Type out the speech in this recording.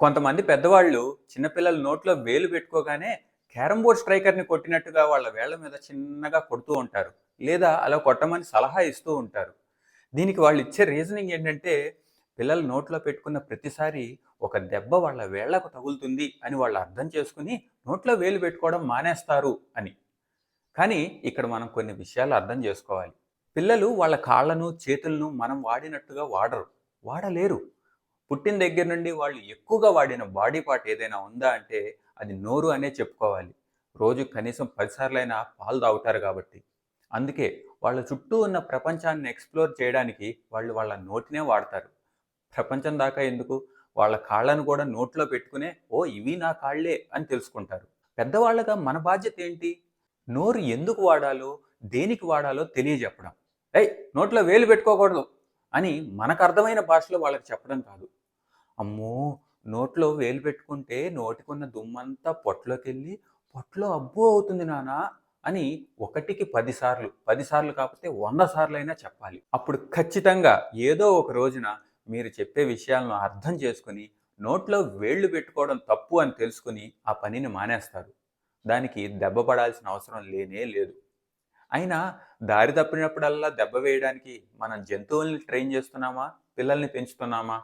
కొంతమంది పెద్దవాళ్ళు చిన్నపిల్లల నోట్లో వేలు పెట్టుకోగానే క్యారమ్ బోర్డ్ స్ట్రైకర్ని కొట్టినట్టుగా వాళ్ళ వేళ్ళ మీద చిన్నగా కొడుతూ ఉంటారు. లేదా అలా కొట్టమని సలహా ఇస్తూ ఉంటారు. దీనికి వాళ్ళు ఇచ్చే రీజనింగ్ ఏంటంటే పిల్లలు నోట్లో పెట్టుకున్న ప్రతిసారి ఒక దెబ్బ వాళ్ళ వేళ్ళకు తగులుతుంది అని వాళ్ళు అర్థం చేసుకుని నోట్లో వేలు పెట్టుకోవడం మానేస్తారు అని. కానీ ఇక్కడ మనం కొన్ని విషయాలు అర్థం చేసుకోవాలి. పిల్లలు వాళ్ళ కాళ్ళను చేతులను మనం వాడినట్టుగా వాడరు. వాడలేరు. పుట్టిన దగ్గర నుండి వాళ్ళు ఎక్కువగా వాడిన బాడీ పార్ట్ ఏదైనా ఉందా అంటే అది నోరు అనే చెప్పుకోవాలి. రోజు కనీసం పదిసార్లైనా పాలు తాగుతారు కాబట్టి. అందుకే వాళ్ళ చుట్టూ ఉన్న ప్రపంచాన్ని ఎక్స్ప్లోర్ చేయడానికి వాళ్ళు వాళ్ళ నోటినే వాడతారు. ప్రపంచం దాకా ఎందుకు? వాళ్ళ కాళ్ళను కూడా నోట్లో పెట్టుకునే ఓ ఇవి నా కాళ్ళే అని తెలుసుకుంటారు. పెద్దవాళ్ళగా మన బాధ్యత ఏంటి? నోరు ఎందుకు వాడాలో దేనికి వాడాలో తెలియజెప్పడం. ఏయ్ నోట్లో వేలు పెట్టుకోకూడదు అని మనకు అర్థమైన భాషలో వాళ్ళకి చెప్పడం కాదు. అమ్మో! నోట్లో వేలు పెట్టుకుంటే నోటికున్న దుమ్మంతా పొట్లోకి వెళ్ళి పొట్లో అబ్బో అవుతుంది నానా అని ఒకటికి పదిసార్లు పదిసార్లు కాకపోతే వంద సార్లు అయినా చెప్పాలి. అప్పుడు ఖచ్చితంగా ఏదో ఒక రోజున మీరు చెప్పే విషయాలను అర్థం చేసుకుని నోట్లో వేళ్ళు పెట్టుకోవడం తప్పు అని తెలుసుకుని ఆ పనిని మానేస్తారు. దానికి దెబ్బ పడాల్సిన అవసరం లేనే లేదు. అయినా దారి తప్పినప్పుడల్లా దెబ్బ వేయడానికి మనం జంతువుల్ని ట్రైన్ చేస్తున్నామా? పిల్లల్ని పెంచుతున్నామా?